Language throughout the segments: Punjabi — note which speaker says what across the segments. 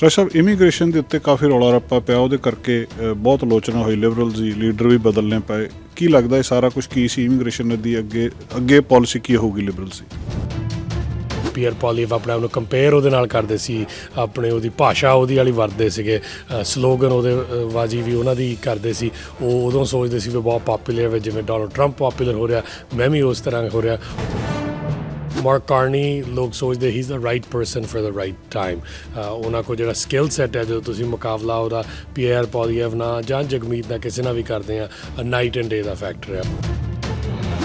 Speaker 1: ਸਰ ਸਾਹਿਬ ਇਮੀਗ੍ਰੇਸ਼ਨ ਦੇ ਉੱਤੇ ਕਾਫੀ ਰੌਲਾ ਰੱਪਾ ਪਿਆ ਉਹਦੇ ਕਰਕੇ ਬਹੁਤ ਆਲੋਚਨਾ ਹੋਈ। ਲਿਬਰਲ ਦੀ ਲੀਡਰ ਵੀ ਬਦਲਨੇ ਪਏ। ਕੀ ਲੱਗਦਾ ਇਹ ਸਾਰਾ ਕੁਝ ਕੀ ਸੀ ਇਮੀਗ੍ਰੇਸ਼ਨ ਦੀ ਅੱਗੇ ਅੱਗੇ ਪਾਲਿਸੀ ਕੀ ਹੋਊਗੀ ਲਿਬਰਲ ਸੀ
Speaker 2: ਪੀਅਰ ਪੋਲੀਵ ਆਪਣੇ ਆਪ ਨੂੰ ਕੰਪੇਅਰ ਉਹਦੇ ਨਾਲ ਕਰਦੇ ਸੀ ਆਪਣੇ ਉਹਦੀ ਭਾਸ਼ਾ ਉਹਦੀ ਵਾਲੀ ਵਰਤਦੇ ਸੀਗੇ ਸਲੋਗਨ ਉਹਦੇ ਅ, ਵਾਜੀ ਵੀ ਉਹਨਾਂ ਦੀ ਕਰਦੇ ਸੀ। ਉਹ ਉਦੋਂ ਸੋਚਦੇ ਸੀ ਵੀ ਬਹੁਤ ਪਪੂਲਰ ਹੈ ਜਿਵੇਂ ਡੋਨਲਡ ਟਰੰਪ ਪਪੂਲਰ ਹੋ ਰਿਹਾ ਮੈਂ ਵੀ ਉਸ ਤਰ੍ਹਾਂ ਹੋ ਰਿਹਾ। ਮਾਰਕ ਕਾਰਨੀ ਲੋਕ ਸੋਚਦੇ ਹੀ is the right person for the right time ਉਹਨਾਂ ਕੋ ਜਿਹੜਾ ਸਕਿੱਲ ਸੈਟ ਹੈ ਜਦੋਂ ਤੁਸੀਂ ਮੁਕਾਬਲਾ ਉਹਦਾ ਪੀਅਰ ਪੋਲੀਵ ਨਾਲ ਜਾਂ ਜਗਮੀਤ ਨਾਲ ਕਿਸੇ ਨਾਲ ਵੀ ਕਰਦੇ ਆ ਨਾਈਟ ਐਂਡ ਡੇ ਦਾ ਫੈਕਟਰ ਹੈ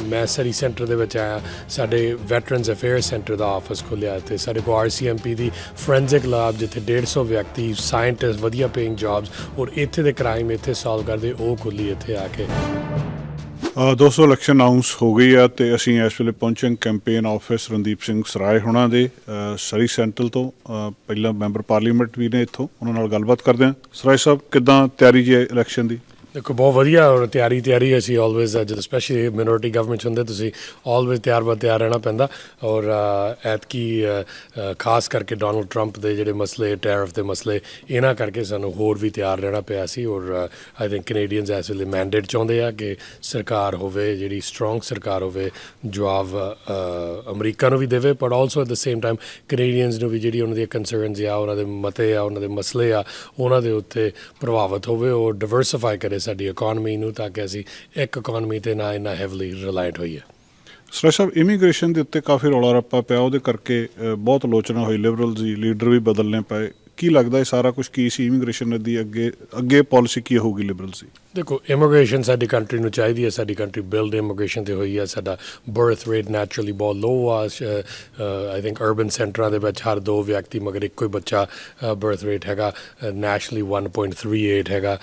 Speaker 2: ਮੈਂ ਸਰੀ ਸੈਂਟਰ ਦੇ ਵਿੱਚ ਆਇਆ ਸਾਡੇ ਵੈਟਰਨਸ ਅਫੇਅਰ ਸੈਂਟਰ ਦਾ ਆਫਿਸ ਖੁੱਲਿਆ ਤੇ ਸਾਡੇ ਕੋ ਆਰਸੀਐਮਪੀ ਦੀ ਫੋਰੈਂਸਿਕ ਲੈਬ ਜਿੱਥੇ 150 ਵਿਅਕਤੀ ਸਾਇੰਟਿਸਟ ਵਧੀਆ ਪੇਇੰਗ ਜੌਬਸ ਔਰ ਇੱਥੇ ਦੇ ਕ੍ਰਾਈਮ ਇੱਥੇ ਸੋਲਵ ਕਰਦੇ ਉਹ ਖੁੱਲੀ ਇੱਥੇ ਆ ਕੇ
Speaker 1: ਦੋਸਤੋ ਇਲੈਕਸ਼ਨ ਅਨਾਉਂਸ ਹੋ ਗਈ ਆ ਤੇ ਅਸੀਂ ਇਸ ਵੇਲੇ ਪਹੁੰਚੇ ਕੈਂਪੇਨ ਆਫਿਸ ਰਣਦੀਪ ਸਿੰਘ ਸਰਾਏ ਹੋਣਾ ਦੇ ਸਰੀ ਸੈਂਟਰਲ ਤੋਂ। ਪਹਿਲਾਂ ਮੈਂਬਰ ਪਾਰਲੀਮੈਂਟ ਵੀ ਨੇ ਇੱਥੋਂ, ਉਹਨਾਂ ਨਾਲ ਗੱਲਬਾਤ ਕਰਦੇ ਹਾਂ। ਸਰਾਏ ਸਾਹਿਬ, ਕਿਦਾਂ ਤਿਆਰੀ ਜੀ ਇਲੈਕਸ਼ਨ ਦੀ?
Speaker 2: ਦੇਖੋ, ਬਹੁਤ ਵਧੀਆ ਔਰ ਤਿਆਰੀ ਤਿਆਰੀ ਅਸੀਂ ਆਲਵੇਜ਼ ਜਦੋਂ ਸਪੈਸ਼ਲੀ ਮਿਨੋਰਟੀ ਗਵਰਨਮੈਂਟ ਹੁੰਦੇ, ਤੁਸੀਂ ਆਲਵੇਜ਼ ਤਿਆਰ ਬਰ ਤਿਆਰ ਰਹਿਣਾ ਪੈਂਦਾ। ਔਰ ਐਤਕੀ ਖਾਸ ਕਰਕੇ ਡੋਨਲਡ ਟਰੰਪ ਦੇ ਜਿਹੜੇ ਮਸਲੇ ਟੈਰਿਫ ਦੇ ਮਸਲੇ, ਇਹਨਾਂ ਕਰਕੇ ਸਾਨੂੰ ਹੋਰ ਵੀ ਤਿਆਰ ਰਹਿਣਾ ਪਿਆ ਸੀ। ਔਰ ਆਈ ਥਿੰਕ ਕੈਨੇਡੀਅਨਸ ਇਸ ਵੇਲੇ ਮੈਂਡੇਟ ਚਾਹੁੰਦੇ ਆ ਕਿ ਸਰਕਾਰ ਹੋਵੇ, ਜਿਹੜੀ ਸਟਰੋਂਗ ਸਰਕਾਰ ਹੋਵੇ, ਜਵਾਬ ਅਮਰੀਕਾ ਨੂੰ ਵੀ ਦੇਵੇ ਪਰ also at the same time Canadians ਨੂੰ ਵੀ ਜਿਹੜੀ ਉਹਨਾਂ ਦੀਆਂ ਕੰਸਰਨਸ ਆ, ਉਹਨਾਂ ਦੇ ਮਤੇ ਆ, ਉਹਨਾਂ ਦੇ ਮਸਲੇ ਆ, ਉਹਨਾਂ ਦੇ ਉੱਤੇ ਪ੍ਰਭਾਵਿਤ ਹੋਵੇ ਔਰ ਡਿਵਰਸਿਫਾਈ ਕਰੇ ਸਾਡੀ ਇਕਨੋਮੀ ਨੂੰ ਤਾਂ ਕਿ ਅਸੀਂ ਇੱਕ ਇਕਨੋਮੀ ਤੇ ਨਾ ਇੰਨਾ ਹੈਵਲੀ ਰਿਲਾਈਟ ਹੋਈਏ।
Speaker 1: ਸਰ ਸਾਹਿਬ ਇਮੀਗ੍ਰੇਸ਼ਨ ਦੇ ਉੱਤੇ ਕਾਫੀ ਰੌਲਾ ਰੱਪਾ ਪਿਆ, ਉਹਦੇ ਕਰਕੇ ਬਹੁਤ ਆਲੋਚਨਾ ਹੋਈ। ਲਿਬਰਲਸ ਦੀ ਲੀਡਰ ਵੀ ਬਦਲਨੇ ਪਏ। ਕੀ ਲੱਗਦਾ ਇਹ ਸਾਰਾ ਕੁਝ ਕੀ ਸੀ? ਇਮੀਗ੍ਰੇਸ਼ਨ ਦੀ ਅੱਗੇ ਅੱਗੇ ਪਾਲਿਸੀ ਕੀ ਹੋਊਗੀ ਲਿਬਰਲਸ ਦੀ?
Speaker 2: ਦੇਖੋ ਇਮੀਗ੍ਰੇਸ਼ਨ ਸਾਡੀ ਕੰਟਰੀ ਨੂੰ ਚਾਹੀਦੀ ਹੈ, ਸਾਡੀ ਕੰਟਰੀ ਬਿਲਡ ਇਮੀਗ੍ਰੇਸ਼ਨ ਤੇ ਹੋਈ ਹੈ, ਸਾਡਾ ਬਰਥ ਰੇਟ ਨੈਚੁਰਲੀ ਬਹੁਤ ਲੋ ਆ ਆਈ ਥਿੰਕ ਅਰਬਨ ਸੈਂਟਰਾਂ ਦੇ ਵਿੱਚ ਹਰ ਦੋ ਵਿਅਕਤੀ ਮਗਰ ਇੱਕੋ ਹੀ ਬੱਚਾ ਬਰਥ ਰੇਟ ਹੈਗਾ ਨੈਸ਼ਨਲੀ 1.38 ਹੈਗਾ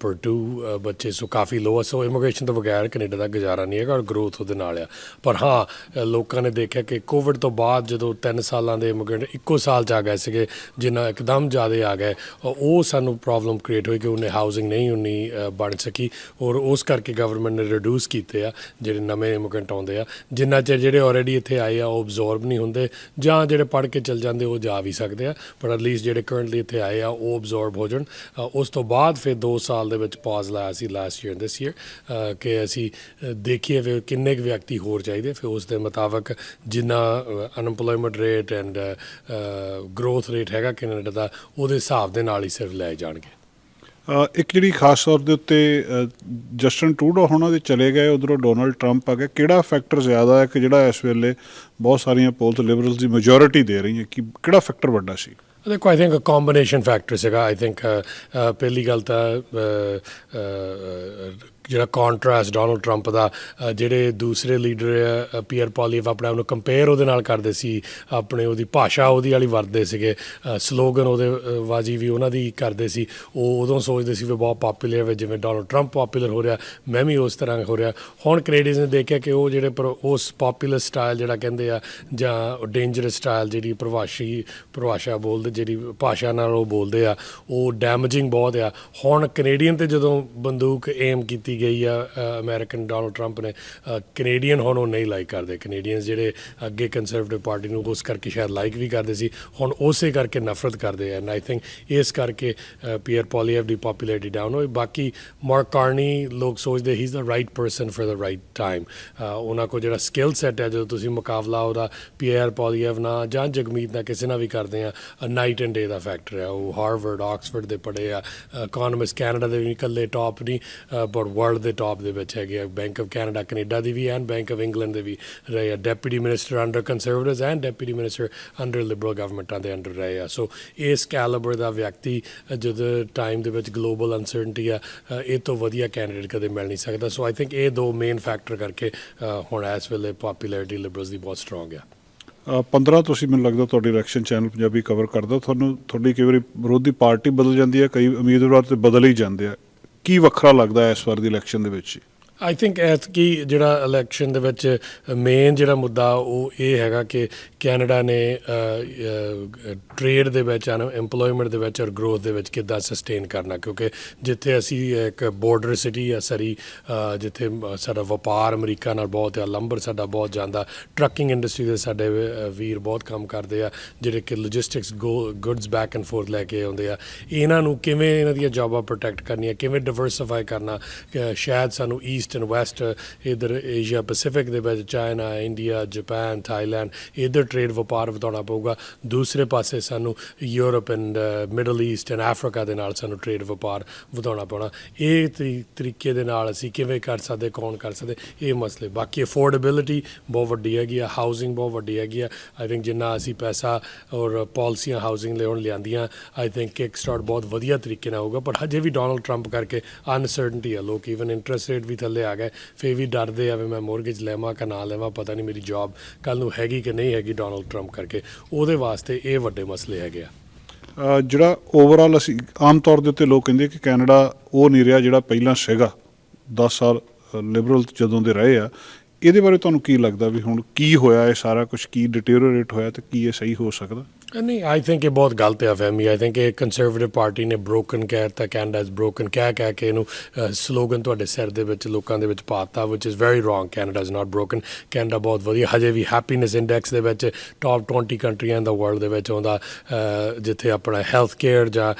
Speaker 2: ਪਰ 2 ਬੱਚੇ ਸੋ ਕਾਫੀ ਲੋ ਆ। ਸੋ ਇਮੀਗ੍ਰੇਸ਼ਨ ਤੋਂ ਬਗੈਰ ਕੈਨੇਡਾ ਦਾ ਗੁਜ਼ਾਰਾ ਨਹੀਂ ਹੈਗਾ ਔਰ ਗਰੋਥ ਉਹਦੇ ਨਾਲ ਆ। ਪਰ ਹਾਂ ਲੋਕਾਂ ਨੇ ਦੇਖਿਆ ਕਿ ਕੋਵਿਡ ਤੋਂ ਬਾਅਦ ਜਦੋਂ 3 ਸਾਲਾਂ ਦੇ ਇਮੀਗ੍ਰੈਂਟ ਇੱਕੋ ਸਾਲ ਚ ਆ ਗਏ ਸੀਗੇ ਜਿਨ੍ਹਾਂ ਇੱਕਦਮ ਕੰਮ ਜ਼ਿਆਦਾ ਆ ਗਏ, ਉਹ ਸਾਨੂੰ ਪ੍ਰੋਬਲਮ ਕ੍ਰੀਏਟ ਹੋਈ ਕਿ ਉਹਨੇ ਹਾਊਸਿੰਗ ਨਹੀਂ ਉਨੀ ਬਣ ਸਕੀ। ਔਰ ਉਸ ਕਰਕੇ ਗਵਰਨਮੈਂਟ ਨੇ ਰਿਡਿਊਸ ਕੀਤੇ ਆ, ਜਿਹੜੇ ਨਵੇਂ ਇਮੀਗ੍ਰੈਂਟ ਆਉਂਦੇ ਆ। ਜਿੰਨਾ ਚਿਰ ਜਿਹੜੇ ਆਲਰੇਡੀ ਇੱਥੇ ਆਏ ਆ, ਉਹ ਅਬਜ਼ੌਰਬ ਨਹੀਂ ਹੁੰਦੇ, ਜਾਂ ਜਿਹੜੇ ਪੜ੍ਹ ਕੇ ਚਲ ਜਾਂਦੇ, ਉਹ ਜਾ ਵੀ ਸਕਦੇ ਆ। ਪਰ ਐਟਲੀਸਟ ਜਿਹੜੇ ਕਰੰਟਲੀ ਇੱਥੇ ਆਏ ਆ, ਉਹ ਅਬਜ਼ੌਰਬ ਹੋ ਜਾਣ। ਉਸ ਤੋਂ ਬਾਅਦ ਫਿਰ 2 ਸਾਲ ਦੇ ਵਿੱਚ ਪਾਜ਼ ਲਾਇਆ ਸੀ ਲਾਸਟ ਈਅਰ ਦਿਸ ਈਅਰ ਕਿ ਅਸੀਂ ਦੇਖੀਏ ਵੀ ਕਿੰਨੇ ਕੁ ਵਿਅਕਤੀ ਹੋਰ ਚਾਹੀਦੇ। ਫਿਰ ਉਸ ਦੇ ਮੁਤਾਬਕ ਜਿੰਨਾ unemployment rate and growth rate ਹੈਗਾ ਕੈਨੇਡਾ ਦਾ ਉਹਦੇ ਹਿਸਾਬ ਦੇ ਨਾਲ ਹੀ ਸਿਰਫ ਲੈ ਜਾਣਗੇ।
Speaker 1: ਇੱਕ ਜਿਹੜੀ ਖਾਸ ਤੌਰ ਦੇ ਉੱਤੇ ਜਸਟਨ ਟਰੂਡੋ ਹੁਣ ਉਹਦੇ ਚਲੇ ਗਏ ਉਧਰੋਂ ਡੋਨਲਡ ਟਰੰਪ ਆ ਗਿਆ ਕਿਹੜਾ ਫੈਕਟਰ ਜ਼ਿਆਦਾ ਹੈ ਕਿ ਜਿਹੜਾ ਇਸ ਵੇਲੇ ਬਹੁਤ ਸਾਰੀਆਂ ਪੋਲਸ ਲਿਬਰਲਸ ਦੀ ਮੈਜੋਰਿਟੀ ਦੇ ਰਹੀ ਹੈ ਕਿ ਕਿਹੜਾ ਫੈਕਟਰ ਵੱਡਾ ਸੀ?
Speaker 2: ਦੇਖੋ I think a combination factor ਸੀਗਾ। ਆਈ ਥਿੰਕ ਪਹਿਲੀ ਗੱਲ ਤਾਂ ਜਿਹੜਾ ਕੰਟਰਾਸਟ ਡੋਨਲਡ ਟਰੰਪ ਦਾ ਜਿਹੜੇ ਦੂਸਰੇ ਲੀਡਰ ਪੀਅਰ ਪੋਲੀਵ ਆਪਣੇ ਆਪ ਨੂੰ ਕੰਪੇਅਰ ਉਹਦੇ ਨਾਲ ਕਰਦੇ ਸੀ ਆਪਣੇ ਉਹਦੀ ਭਾਸ਼ਾ ਉਹਦੀ ਵਾਲੀ ਵਰਤਦੇ ਸੀਗੇ ਸਲੋਗਨ ਉਹਦੇ ਅ, ਵਾਜੀ ਵੀ ਉਹਨਾਂ ਦੀ ਕਰਦੇ ਸੀ। ਉਹ ਉਦੋਂ ਸੋਚਦੇ ਸੀ ਵੀ ਬਹੁਤ ਪਪੂਲਰ ਹੈ ਜਿਵੇਂ ਡੋਨਲਡ ਟਰੰਪ ਪਪੂਲਰ ਹੋ ਰਿਹਾ ਮੈਂ ਵੀ ਉਸ ਤਰ੍ਹਾਂ ਹੋ ਰਿਹਾ। ਹੁਣ ਕੈਨੇਡੀਅਨਸ ਨੇ ਦੇਖਿਆ ਕਿ ਉਹ ਜਿਹੜੇ ਪਰ ਉਸ ਪਪੂਲਰ ਸਟਾਈਲ ਜਿਹੜਾ ਕਹਿੰਦੇ ਆ ਜਾਂ ਡੇਂਜਰਸ ਸਟਾਈਲ ਜਿਹੜੀ ਪ੍ਰਵਾਸੀ ਪ੍ਰਭਾਸ਼ਾ ਬੋਲਦੇ ਜਿਹੜੀ ਭਾਸ਼ਾ ਨਾਲ ਉਹ ਬੋਲਦੇ ਆ ਉਹ ਡੈਮੇਜਿੰਗ ਬਹੁਤ ਆ। ਹੁਣ ਕੈਨੇਡੀਅਨ ਤੇ ਜਦੋਂ ਬੰਦੂਕ ਏਮ ਕੀਤੀ ਗਈ ਆ ਅਮਰੀਕਨ ਡੋਨਲਡ ਟਰੰਪ ਨੇ ਕੈਨੇਡੀਅਨ ਹੁਣ ਉਹ ਨਹੀਂ ਲਾਈਕ ਕਰਦੇ। ਕੈਨੇਡੀਅਨਸ ਜਿਹੜੇ ਅੱਗੇ ਕੰਜ਼ਰਵੇਟਿਵ ਪਾਰਟੀ ਨੂੰ ਉਸ ਕਰਕੇ ਸ਼ਾਇਦ ਲਾਈਕ ਵੀ ਕਰਦੇ ਸੀ, ਹੁਣ ਉਸੇ ਕਰਕੇ ਨਫ਼ਰਤ ਕਰਦੇ ਆ। ਐਂਡ ਆਈ ਥਿੰਕ ਇਸ ਕਰਕੇ ਪੀਅਰ ਪੋਲੀਐਵ ਦੀ ਪਪੂਲੈਰਿਟੀ ਡਾਊਨ ਹੋਈ। ਬਾਕੀ ਮਾਰਕ ਕਾਰਨੀ ਲੋਕ ਸੋਚਦੇ he is the right person for the right time ਉਹਨਾਂ ਕੋ ਜਿਹੜਾ ਸਕਿੱਲ ਸੈਟ ਹੈ, ਜਦੋਂ ਤੁਸੀਂ ਮੁਕਾਬਲਾ ਉਹਦਾ ਪੀਅਰ ਪੋਲੀਐਵ ਨਾਲ ਜਾਂ ਜਗਮੀਤ ਨਾਲ ਕਿਸੇ ਨਾਲ ਵੀ ਕਰਦੇ ਆ ਨਾਈਟ ਐਂਡ ਡੇ ਦਾ ਫੈਕਟਰ ਹੈ। ਉਹ ਹਾਰਵਰਡ ਆਕਸਫੋਰਡ ਦੇ ਪੜ੍ਹੇ ਆ ਇਕਨੋਮਿਸਟ ਕੈਨੇਡਾ ਦੇ ਵੀ ਇਕੱਲੇ ਟਾਪ ਨਹੀਂ ਪਰ ਵਰਲਡ ਦੇ ਟਾਪ ਦੇ ਵਿੱਚ ਹੈਗੇ ਆ। ਬੈਂਕ ਆਫ ਕੈਨੇਡਾ ਕੈਨੇਡਾ ਦੀ ਵੀ ਐਂਡ ਬੈਂਕ ਆਫ ਇੰਗਲੈਂਡ ਦੇ ਵੀ ਰਹੇ ਆ। Deputy minister under Conservatives and deputy minister under Liberal ਗਵਰਨਮੈਂਟਾਂ ਦੇ ਅੰਡਰ ਰਹੇ ਆ। ਸੋ ਇਸ ਕੈਲਬਰ ਦਾ ਵਿਅਕਤੀ ਜਦੋਂ ਟਾਈਮ ਦੇ ਵਿੱਚ ਗਲੋਬਲ ਅਨਸਰਟਨਟੀ ਆ ਇਹ ਤੋਂ ਵਧੀਆ ਕੈਂਡੀਡੇਟ ਕਦੇ ਮਿਲ ਨਹੀਂ ਸਕਦਾ। ਸੋ ਆਈ ਥਿੰਕ ਇਹ ਦੋ ਮੇਨ ਫੈਕਟਰ ਕਰਕੇ ਹੁਣ ਇਸ ਵੇਲੇ ਪਪੂਲੈਰਿਟੀ ਲਿਬਰਲਸ ਦੀ ਬਹੁਤ ਸਟਰੋਂਗ ਆ।
Speaker 1: ਅ, 15 ਤੁਸੀਂ ਮੈਨੂੰ ਲੱਗਦਾ ਤੁਹਾਡੀ ਇਲੈਕਸ਼ਨ ਚੈਨਲ ਪੰਜਾਬੀ ਕਵਰ ਕਰਦਾ। ਤੁਹਾਨੂੰ ਤੁਹਾਡੀ ਕਈ ਵਾਰੀ ਵਿਰੋਧੀ ਪਾਰਟੀ ਬਦਲ ਜਾਂਦੀ ਹੈ ਕਈ ਉਮੀਦਵਾਰ ਤੇ ਬਦਲ ਹੀ ਜਾਂਦੇ ਆ। ਕੀ ਵੱਖਰਾ ਲੱਗਦਾ ਹੈ ਇਸ ਵਾਰ ਦੀ ਇਲੈਕਸ਼ਨ ਦੇ ਵਿੱਚ?
Speaker 2: ਆਈ ਥਿੰਕ ਐਤਕੀ ਜਿਹੜਾ ਇਲੈਕਸ਼ਨ ਦੇ ਵਿੱਚ ਮੇਨ ਜਿਹੜਾ ਮੁੱਦਾ ਉਹ ਇਹ ਹੈਗਾ ਕਿ ਕੈਨੇਡਾ ਨੇ ਟ੍ਰੇਡ ਦੇ ਵਿੱਚ ਐਨ EMPLOYMENT ਦੇ ਵਿੱਚ ਔਰ ਗਰੋਥ ਦੇ ਵਿੱਚ ਕਿੱਦਾਂ ਸਸਟੇਨ ਕਰਨਾ। ਕਿਉਂਕਿ ਜਿੱਥੇ ਅਸੀਂ ਇੱਕ ਬਾਰਡਰ ਸਿਟੀ ਆ, ਸਰੀ ਜਿੱਥੇ ਸਾਡਾ ਵਪਾਰ ਅਮਰੀਕਾ ਨਾਲ ਬਹੁਤ ਆ ਲੰਬਰ ਸਾਡਾ ਬਹੁਤ ਜਾਂਦਾ ਟਰੱਕਿੰਗ ਇੰਡਸਟਰੀ ਦੇ ਸਾਡੇ ਵੀਰ ਬਹੁਤ ਕੰਮ ਕਰਦੇ ਆ, ਜਿਹੜੇ ਕਿ logistics goods back and forth ਲੈ ਕੇ ਆਉਂਦੇ ਆ। ਇਹਨਾਂ ਨੂੰ ਕਿਵੇਂ ਇਹਨਾਂ ਦੀਆਂ ਜੌਬਾਂ ਪ੍ਰੋਟੈਕਟ ਕਰਨੀਆਂ, ਕਿਵੇਂ ਡਿਵਰਸਿਫਾਈ ਕਰਨਾ ਸ਼ਾਇਦ ਸਾਨੂੰ ਈਸਟ ਐਂਡ ਵੈਸਟ ਇਧਰ ਏਸ਼ੀਆ ਪੈਸੀਫਿਕ ਦੇ ਵਿੱਚ ਚਾਈਨਾ ਇੰਡੀਆ ਜਾਪਾਨ ਥਾਈਲੈਂਡ ਇਧਰ ਟ੍ਰੇਡ ਵਪਾਰ ਵਧਾਉਣਾ ਪਊਗਾ। ਦੂਸਰੇ ਪਾਸੇ ਸਾਨੂੰ Europe and Middle East and Africa ਦੇ ਨਾਲ ਸਾਨੂੰ ਟ੍ਰੇਡ ਵਪਾਰ ਵਧਾਉਣਾ ਪੈਣਾ ਇਹ ਤਰੀ- ਤਰੀਕੇ ਦੇ ਨਾਲ ਅਸੀਂ ਕਿਵੇਂ ਕਰ ਸਕਦੇ, ਕੌਣ ਕਰ ਸਕਦੇ, ਇਹ ਮਸਲੇ। ਬਾਕੀ ਅਫੋਰਡੇਬਿਲਿਟੀ ਬਹੁਤ ਵੱਡੀ ਹੈਗੀ ਆ ਹਾਊਸਿੰਗ ਬਹੁਤ ਵੱਡੀ ਹੈਗੀ ਆ। ਆਈ ਥਿੰਕ ਜਿੰਨਾ ਅਸੀਂ ਪੈਸਾ ਔਰ ਪਾਲਿਸੀਆਂ ਹਾਊਸਿੰਗ ਲਈ ਹੁਣ ਲਿਆਂਦੀਆਂ ਆਈ ਥਿੰਕ ਕਿਕ ਸਟਾਰਟ ਬਹੁਤ ਵਧੀਆ ਤਰੀਕੇ ਨਾਲ ਹੋਊਗਾ। ਪਰ ਹਜੇ ਵੀ ਡੋਨਲਡ ਟਰੰਪ ਕਰਕੇ ਅਨਸਰਟਨਟੀ ਆ। ਲੋਕ ਇਵਨ ਇੰਟਰਸਟ ਰੇਟ ਵੀ ਥੱਲੇ ਆ ਗਏ, ਫੇਰ ਵੀ ਡਰਦੇ ਆ ਵੀ ਮੈਂ ਮੋਰਗੇਜ ਲੈਵਾਂ ਕਿ ਨਾ ਲੈਵਾਂ, ਪਤਾ ਨਹੀਂ ਮੇਰੀ ਜੌਬ ਕੱਲ ਨੂੰ ਹੈਗੀ ਕਿ ਨਹੀਂ ਹੈਗੀ ਡੋਨਲਡ ਟਰੰਪ ਕਰਕੇ। ਉਹਦੇ ਵਾਸਤੇ ਇਹ ਵੱਡੇ ਮਸਲੇ ਹੈਗੇ ਆ।
Speaker 1: ਜਿਹੜਾ ਓਵਰਆਲ ਅਸੀਂ ਆਮ ਤੌਰ ਦੇ ਉੱਤੇ ਲੋਕ ਕਹਿੰਦੇ ਕਿ ਕੈਨੇਡਾ ਉਹ ਨਹੀਂ ਰਿਹਾ ਜਿਹੜਾ ਪਹਿਲਾਂ ਸੀਗਾ 10 ਸਾਲ ਲਿਬਰਲ ਜਦੋਂ ਦੇ ਰਹੇ ਆ। ਇਹਦੇ ਬਾਰੇ ਤੁਹਾਨੂੰ ਕੀ ਲੱਗਦਾ ਵੀ ਹੁਣ ਕੀ ਹੋਇਆ, ਇਹ ਸਾਰਾ ਕੁਝ ਕੀ ਡਿਟੀਰੀਓਰੇਟ ਹੋਇਆ ਤੇ ਕੀ ਇਹ ਸਹੀ ਹੋ ਸਕਦਾ?
Speaker 2: ਨਹੀਂ? ਆਈ ਥਿੰਕ ਇਹ ਬਹੁਤ ਗਲਤ ਹੈ ਫਹਿਮੀ ਆਈ ਥਿੰਕ ਇਹ ਕੰਜ਼ਰਵੇਟਿਵ ਪਾਰਟੀ ਨੇ ਬ੍ਰੋਕਨ ਕਹਿਤਾ ਕੈਨੇਡਾ ਇਜ਼ ਬ੍ਰੋਕਨ ਕਹਿ ਕਹਿ ਕੇ ਇਹਨੂੰ ਸਲੋਗਨ ਤੁਹਾਡੇ ਸਿਰ ਦੇ ਵਿੱਚ, ਲੋਕਾਂ ਦੇ ਵਿੱਚ ਪਾਤਾ which is very wrong Canada is not broken Canada ਬਹੁਤ ਵਧੀਆ, ਹਜੇ ਵੀ ਹੈਪੀਨੈਸ ਇੰਡੈਕਸ ਦੇ ਵਿੱਚ ਟਾਪ 20 ਕੰਟਰੀਆਂ ਦਾ ਵਰਲਡ ਦੇ ਵਿੱਚ ਆਉਂਦਾ ਜਿੱਥੇ ਆਪਣਾ ਹੈਲਥ ਕੇਅਰ ਜਾਂ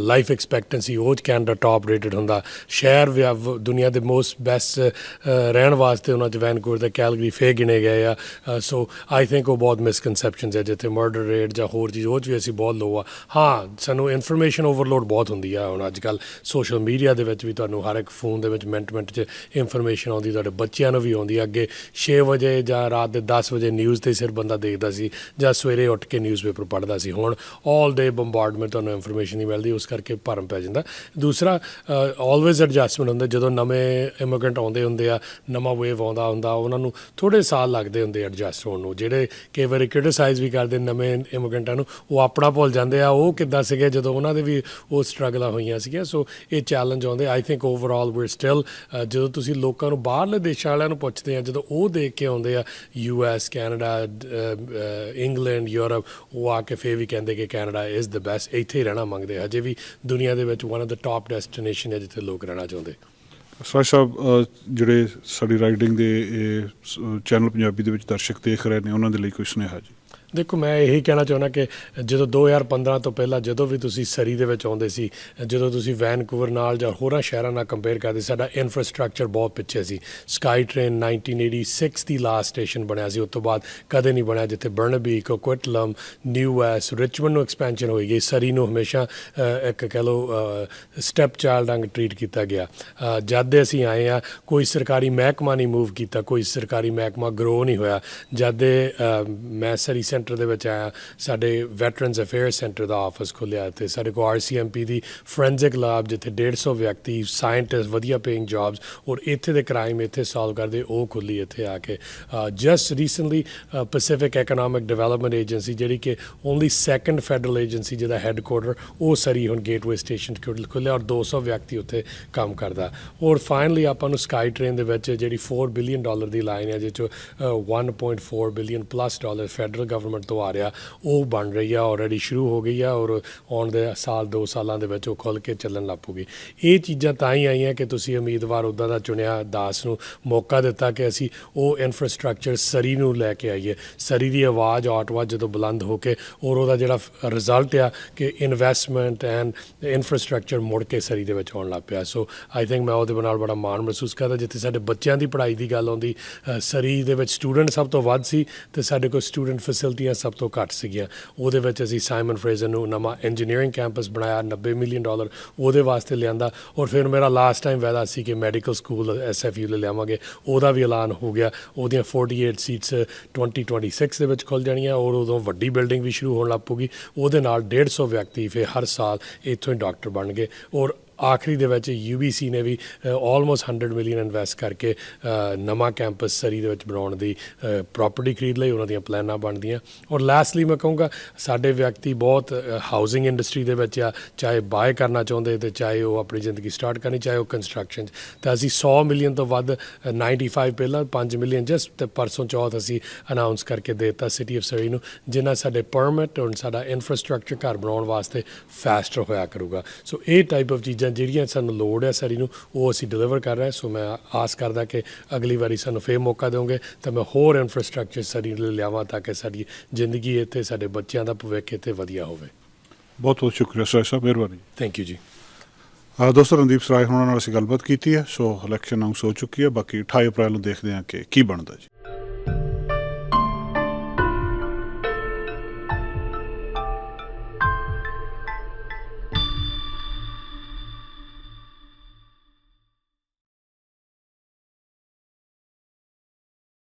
Speaker 2: ਲਾਈਫ ਐਕਸਪੈਕਟੈਂਸੀ ਉਹ ਕੈਨੇਡਾ ਟਾਪ ਰੇਟਡ ਹੁੰਦਾ। ਸ਼ਹਿਰ ਵੀ ਆ ਦੁਨੀਆ ਦੇ ਮੋਸਟ ਬੈਸਟ ਰਹਿਣ ਵਾਸਤੇ ਉਹਨਾਂ 'ਚ ਵੈਨਕੂਵਰ ਤੇ ਕੈਲਗਰੀ ਫੇ ਗਿਣੇ ਗਏ ਆ। ਸੋ ਆਈ ਥਿੰਕ ਉਹ ਬਹੁਤ ਮਿਸਕਨਸੈਪਸ਼ਨਸ ਹੈ ਜਿੱਥੇ ਮਰਡਰ ਰੇਟ ਜਾਂ ਹੋਰ ਚੀਜ਼, ਉਹ 'ਚ ਵੀ ਅਸੀਂ ਬਹੁਤ ਲੋ ਆ। ਹਾਂ, ਸਾਨੂੰ ਇਨਫੋਰਮੇਸ਼ਨ ਓਵਰਲੋਡ ਬਹੁਤ ਹੁੰਦੀ ਆ ਹੁਣ ਅੱਜ ਕੱਲ ਸੋਸ਼ਲ ਮੀਡੀਆ ਦੇ ਵਿੱਚ ਵੀ ਤੁਹਾਨੂੰ ਹਰ ਇੱਕ ਫੋਨ ਦੇ ਵਿੱਚ ਮਿੰਟ ਮਿੰਟ 'ਚ ਇਨਫੋਰਮੇਸ਼ਨ ਆਉਂਦੀ, ਤੁਹਾਡੇ ਬੱਚਿਆਂ ਨੂੰ ਵੀ ਆਉਂਦੀ ਆ। ਅੱਗੇ 6 ਵਜੇ ਜਾਂ ਰਾਤ ਦੇ 10 ਵਜੇ ਨਿਊਜ਼ ਤੇ ਸਿਰ ਬੰਦਾ ਦੇਖਦਾ ਸੀ ਜਾਂ ਸਵੇਰੇ ਉੱਠ ਕੇ ਨਿਊਜ਼ਪੇਪਰ ਪੜ੍ਹਦਾ ਸੀ। ਹੁਣ 올 ਡੇ ਬੰਬਾਰਡਮੈਂਟ ਤੁਹਾਨੂੰ ਇਨਫੋਰਮੇਸ਼ਨ ਨਹੀਂ ਮਿਲਦੀ, ਉਸ ਕਰਕੇ ਭਰਮ ਪੈ ਜਾਂਦਾ। ਦੂਸਰਾ ਆਲਵੇਜ਼ ਐਡਜਸਟਮੈਂਟ ਹੁੰਦਾ, ਜਦੋਂ ਨਵੇਂ ਇਮੀਗ੍ਰੈਂਟ ਆਉਂਦੇ ਹੁੰਦੇ ਆ, ਨਵਾਂ ਵੇਵ ਆਉਂਦਾ ਹੁੰਦਾ, ਉਹਨਾਂ ਨੂੰ ਥੋੜੇ ਸਾਲ ਲੱਗਦੇ ਹੁੰਦੇ ਐਡਜਸਟ ਹੋਣ ਨੂੰ। ਜਿਹੜੇ ਕਈ ਵਾਰੀ ਕ੍ਰਿਟਿਸਾਈਜ਼ ਵੀ ਕਰਦੇ, ਨਵੇਂ ਇਮੀਗ੍ਰੈਂਟਾਂ ਨੂੰ, ਉਹ ਆਪਣਾ ਭੁੱਲ ਜਾਂਦੇ ਆ, ਉਹ ਕਿੱਦਾਂ ਸੀਗੇ ਜਦੋਂ ਉਹਨਾਂ ਦੇ ਵੀ ਉਹ ਸਟਰਗਲਾਂ ਹੋਈਆਂ ਸੀਗੀਆਂ। ਸੋ ਇਹ ਚੈਲੰਜ ਆਉਂਦੇ I think overall we're still ਜਦੋਂ ਤੁਸੀਂ ਲੋਕਾਂ ਨੂੰ ਬਾਹਰਲੇ ਦੇਸ਼ਾਂ ਵਾਲਿਆਂ ਨੂੰ ਪੁੱਛਦੇ ਆ, ਜਦੋਂ ਉਹ ਦੇਖ ਕੇ ਆਉਂਦੇ ਆ U S Canada England Europe ਉਹ ਆ ਕੇ ਫੇਰ ਵੀ ਕਹਿੰਦੇ ਕਿ ਕੈਨੇਡਾ ਇਜ਼ ਦ ਬੈਸਟ ਇੱਥੇ ਹੀ ਰਹਿਣਾ ਮੰਗਦੇ ਹਜੇ ਵੀ ਦੁਨੀਆ ਦੇ ਵਿੱਚ one of the top destination ਹੈ ਜਿੱਥੇ ਲੋਕ ਰਹਿਣਾ ਚਾਹੁੰਦੇ।
Speaker 1: ਸਰ ਸਾਹਿਬ ਜਿਹੜੇ ਸਾਡੀ ਰਾਈਡਿੰਗ ਦੇ ਚੈਨਲ ਪੰਜਾਬੀ ਦੇ ਵਿੱਚ ਦਰਸ਼ਕ ਦੇਖ ਰਹੇ ਨੇ, ਉਹਨਾਂ ਦੇ ਲਈ ਕੋਈ ਸੁਨੇਹਾ ਜੀ।
Speaker 2: ਦੇਖੋ, ਮੈਂ ਇਹੀ ਕਹਿਣਾ ਚਾਹੁੰਦਾ ਕਿ ਜਦੋਂ 2015 ਤੋਂ ਪਹਿਲਾਂ ਜਦੋਂ ਵੀ ਤੁਸੀਂ ਸਰੀ ਦੇ ਵਿੱਚ ਆਉਂਦੇ ਸੀ, ਜਦੋਂ ਤੁਸੀਂ ਵੈਨਕੂਵਰ ਨਾਲ ਜਾਂ ਹੋਰਾਂ ਸ਼ਹਿਰਾਂ ਨਾਲ ਕੰਪੇਅਰ ਕਰਦੇ, ਸਾਡਾ ਇਨਫਰਾਸਟ੍ਰਕਚਰ ਬਹੁਤ ਪਿੱਛੇ ਸੀ। ਸਕਾਈ ਟ੍ਰੇਨ 1986 ਦੀ ਲਾਸਟ ਸਟੇਸ਼ਨ ਬਣਿਆ ਸੀ, ਉਸ ਤੋਂ ਬਾਅਦ ਕਦੇ ਨਹੀਂ ਬਣਿਆ, ਜਿੱਥੇ ਬਰਨਬੀ ਕੋਕੁਇਟਲਮ ਨਿਊ ਐਸ ਰਿਚਮੰਡ ਨੂੰ ਐਕਸਪੈਂਸ਼ਨ ਹੋਈ ਗਈ। ਸਰੀ ਨੂੰ ਹਮੇਸ਼ਾ ਇੱਕ ਕਹ ਲਓ ਸਟੈਪ ਚਾਈਲਡ ਵਾਂਗ ਟਰੀਟ ਕੀਤਾ ਗਿਆ। ਜਦ ਦੇ ਅਸੀਂ ਆਏ ਆ ਕੋਈ ਸਰਕਾਰੀ ਮਹਿਕਮਾ ਨਹੀਂ ਮੂਵ ਕੀਤਾ, ਕੋਈ ਸਰਕਾਰੀ ਮਹਿਕਮਾ ਗਰੋ ਨਹੀਂ ਹੋਇਆ। ਜਦ ਦੇ ਮੈਂ ਸਰੀ ਸੈਂਟਰ ਦੇ ਵਿੱਚ ਆਇਆ। ਸਾਡੇ ਵੈਟਰਨਸ ਅਫੇਅਰ ਸੈਂਟਰ ਦਾ ਆਫਿਸ ਖੁੱਲਿਆ ਤੇ ਸਾਡੇ ਕੋਲ ਆਰਸੀਐਮਪੀ ਦੀ ਫੋਰੈਂਸਿਕ ਲੈਬ ਜਿੱਥੇ 150 ਵਿਅਕਤੀ ਸਾਇੰਟਿਸਟ ਵਧੀਆ ਪੇਇੰਗ ਜੌਬਸ ਔਰ ਇੱਥੇ ਦੇ ਕ੍ਰਾਈਮ ਇੱਥੇ ਸੋਲਵ ਕਰਦੇ ਉਹ ਖੁੱਲੀ ਇੱਥੇ ਆ ਕੇ। Just recently Pacific Economic Development Agency ਜਿਹੜੀ ਕਿ ਓਨਲੀ ਸੈਕੰਡ ਫੈਡਰਲ ਏਜੰਸੀ ਜਿਹਦਾ ਹੈੱਡਕੁਆਟਰ ਉਹ ਸਰੀ ਹੁਣ ਗੇਟਵੇ ਸਟੇਸ਼ਨ ਖੁੱਲਿਆ ਔਰ 200 ਵਿਅਕਤੀ ਉੱਥੇ ਕੰਮ ਕਰਦਾ। ਔਰ ਫਾਈਨਲੀ ਆਪਾਂ ਨੂੰ ਸਕਾਈ ਟ੍ਰੇਨ ਦੇ ਵਿੱਚ ਜਿਹੜੀ 4 ਬਿਲੀਅਨ ਡਾਲਰ ਦੀ ਲਾਈਨ ਹੈ ਜਿਸ 'ਚ uh, 1.4 billion plus dollar federal government ਤੋਂ ਆ ਰਿਹਾ, ਉਹ ਬਣ ਰਹੀ ਆ ਆਲਰੇਡੀ ਸ਼ੁਰੂ ਹੋ ਗਈ ਆ ਔਰ ਆਉਣ ਦੇ ਸਾਲ, ਦੋ ਸਾਲਾਂ ਦੇ ਵਿੱਚ ਉਹ ਖੁੱਲ ਕੇ ਚੱਲਣ ਲੱਗ ਪੂਗੀ ਇਹ ਚੀਜ਼ਾਂ ਤਾਂ ਹੀ ਆਈਆਂ ਕਿ ਤੁਸੀਂ ਉਮੀਦਵਾਰ ਉੱਦਾਂ ਦਾ ਚੁਣਿਆ, ਦਾਸ ਨੂੰ ਮੌਕਾ ਦਿੱਤਾ ਕਿ ਅਸੀਂ ਉਹ ਇਨਫਰਾਸਟ੍ਰਕਚਰ ਸਰੀ ਨੂੰ ਲੈ ਕੇ ਆਈਏ। ਸਰੀ ਦੀ ਆਵਾਜ਼ ਆਟਵਾ ਜਦੋਂ ਬੁਲੰਦ ਹੋ ਕੇ ਔਰ ਉਹਦਾ ਜਿਹੜਾ ਰਿਜ਼ਲਟ ਆ ਕਿ ਇਨਵੈਸਟਮੈਂਟ ਐਂਡ ਇਨਫਰਾਸਟ੍ਰਕਚਰ ਮੁੜ ਕੇ ਸਰੀ ਦੇ ਵਿੱਚ ਆਉਣ ਲੱਗ ਪਿਆ। ਸੋ ਆਈ ਥਿੰਕ ਮੈਂ ਉਹਦੇ ਨਾਲ ਬੜਾ ਮਾਣ ਮਹਿਸੂਸ ਕਰਦਾ, ਜਿੱਥੇ ਸਾਡੇ ਬੱਚਿਆਂ ਦੀ ਪੜ੍ਹਾਈ ਦੀ ਗੱਲ ਆਉਂਦੀ ਸਰੀ ਦੇ ਵਿੱਚ ਸਟੂਡੈਂਟ ਸਭ ਤੋਂ ਵੱਧ ਸੀ ਤੇ ਸਾਡੇ ਕੋਲ ਸਟੂਡੈਂਟ ਫੈਸਿਲਿਟੀਆਂ ਸਭ ਤੋਂ ਘੱਟ ਸੀਗੀਆਂ। ਉਹਦੇ ਵਿੱਚ ਅਸੀਂ ਸਾਈਮਨ ਫਰੇਜ਼ਰ ਨੂੰ ਨਵਾਂ ਇੰਜੀਨੀਅਰਿੰਗ ਕੈਂਪਸ ਬਣਾਇਆ 90 ਮਿਲੀਅਨ ਡਾਲਰ ਉਹਦੇ ਵਾਸਤੇ ਲਿਆਂਦਾ। ਔਰ ਫਿਰ ਮੇਰਾ ਲਾਸਟ ਟਾਈਮ ਵਾਅਦਾ ਸੀ ਕਿ ਮੈਡੀਕਲ ਸਕੂਲ ਐਸਐਫਯੂ ਲੈ ਲਿਆਵਾਂਗੇ। ਉਹਦਾ ਵੀ ਐਲਾਨ ਹੋ ਗਿਆ। ਉਹਦੀਆਂ 48 ਸੀਟਸ 2026 ਦੇ ਵਿੱਚ ਖੁੱਲ ਜਾਣੀਆਂ ਔਰ ਉਦੋਂ ਵੱਡੀ ਬਿਲਡਿੰਗ ਵੀ ਸ਼ੁਰੂ ਹੋਣ ਲੱਗ ਪਊਗੀ। ਉਹਦੇ ਨਾਲ 150 ਵਿਅਕਤੀ ਫਿਰ ਹਰ ਸਾਲ ਇੱਥੋਂ ਹੀ ਡਾਕਟਰ ਬਣ ਗਏ। ਔਰ ਆਖਰੀ ਦੇ ਵਿੱਚ UBC ਨੇ ਵੀ ਆਲਮੋਸਟ 100 ਮਿਲੀਅਨ ਇਨਵੈਸਟ ਕਰਕੇ ਨਵਾਂ ਕੈਂਪਸ ਸਰੀ ਦੇ ਵਿੱਚ ਬਣਾਉਣ ਦੀ ਪ੍ਰਾਪਰਟੀ ਖਰੀਦ ਲਈ ਉਹਨਾਂ ਦੀਆਂ ਪਲਾਨਾਂ ਬਣਦੀਆਂ। ਔਰ ਲਾਸਟਲੀ ਮੈਂ ਕਹੂੰਗਾ ਸਾਡੇ ਵਿਅਕਤੀ ਬਹੁਤ ਹਾਊਸਿੰਗ ਇੰਡਸਟਰੀ ਦੇ ਵਿੱਚ ਆ ਚਾਹੇ ਬਾਏ ਕਰਨਾ ਚਾਹੁੰਦੇ ਤੇ ਚਾਹੇ ਉਹ ਆਪਣੀ ਜ਼ਿੰਦਗੀ ਸਟਾਰਟ ਕਰਨੀ ਚਾਹੇ ਉਹ ਕੰਸਟਰਕਸ਼ਨ ਤਾਂ ਅਸੀਂ 100 ਮਿਲੀਅਨ ਤੋਂ ਵੱਧ ਅ, 95 ਪਹਿਲਾਂ 5 ਮਿਲੀਅਨ ਜਸਟ ਤੇ ਪਰਸੋਂ ਚੌਥ ਅਸੀਂ ਅਨਾਉਂਸ ਕਰਕੇ ਦੇਤਾ ਸਿਟੀ ਆਫ ਸਰੀ ਨੂੰ ਜਿਨ੍ਹਾਂ ਸਾਡੇ ਪਰਮਿਟ ਔਰ ਸਾਡਾ ਇਨਫਰਾਸਟ੍ਰਕਚਰ ਘਰ ਬਣਾਉਣ ਵਾਸਤੇ ਫੈਸਟਰ ਹੋਇਆ ਕਰੂਗਾ। ਸੋ ਇਹ ਟਾਈਪ ਆਫ ਚੀਜ਼ਾਂ ਜਿਹੜੀਆਂ ਸਾਨੂੰ ਲੋੜ ਹੈ ਸਰੀ ਨੂੰ ਉਹ ਅਸੀਂ ਡਿਲੀਵਰ ਕਰ ਰਹੇ ਸੋ ਮੈਂ ਆਸ ਕਰਦਾ ਕਿ ਅਗਲੀ ਵਾਰੀ ਸਾਨੂੰ ਫੇਰ ਮੌਕਾ ਦਿਓਗੇ ਤਾਂ ਮੈਂ ਹੋਰ ਇਨਫਰਾਸਟ੍ਰਕਚਰ ਸਰੀ ਲਈ ਲਿਆਵਾਂ ਤਾਂ ਕਿ ਸਾਡੀ ਜ਼ਿੰਦਗੀ ਇੱਥੇ ਸਾਡੇ ਬੱਚਿਆਂ ਦਾ ਭਵਿੱਖ ਇੱਥੇ ਵਧੀਆ ਹੋਵੇ।
Speaker 1: ਬਹੁਤ ਬਹੁਤ ਸ਼ੁਕਰੀਆ ਸਰਾਏ ਸਾਹਿਬ ਮਿਹਰਬਾਨੀ।
Speaker 2: ਥੈਂਕ ਯੂ ਜੀ।
Speaker 1: ਆ ਦੋਸਤੋ ਰਣਦੀਪ ਸਰਾਏ ਹੋਣਾ ਨਾਲ ਅਸੀਂ ਗੱਲਬਾਤ ਕੀਤੀ ਹੈ ਸੋ ਇਲੈਕਸ਼ਨ ਅਨਾਉਂਸ ਹੋ ਚੁੱਕੀ ਹੈ। ਬਾਕੀ 28 ਅਪ੍ਰੈਲ ਨੂੰ ਦੇਖਦੇ ਹਾਂ ਕਿ ਕੀ ਬਣਦਾ ਜੀ।